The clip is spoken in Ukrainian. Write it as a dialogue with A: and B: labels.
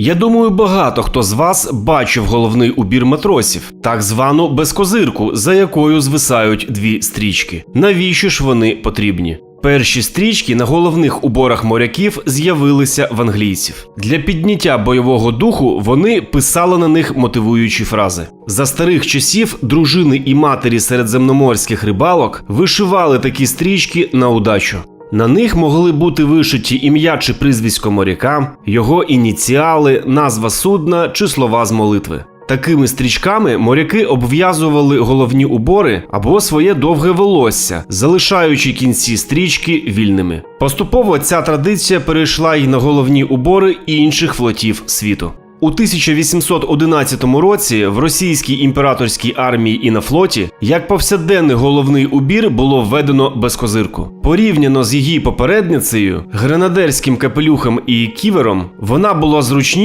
A: Я думаю, багато хто з вас бачив головний убір матросів, так звану безкозирку, за якою звисають дві стрічки. Навіщо ж вони потрібні? Перші стрічки на головних уборах моряків з'явилися в англійців. Для підняття бойового духу вони писали на них мотивуючі фрази. За старих часів дружини і матері середземноморських рибалок вишивали такі стрічки на удачу. На них могли бути вишиті ім'я чи прізвисько моряка, його ініціали, назва судна чи слова з молитви. Такими стрічками моряки обв'язували головні убори або своє довге волосся, залишаючи кінці стрічки вільними. Поступово ця традиція перейшла й на головні убори інших флотів світу. У 1811 році в російській імператорській армії і на флоті як повсякденний головний убір було введено безкозирку. Порівняно з її попередницею, гренадерським капелюхом і ківером, вона була зручніша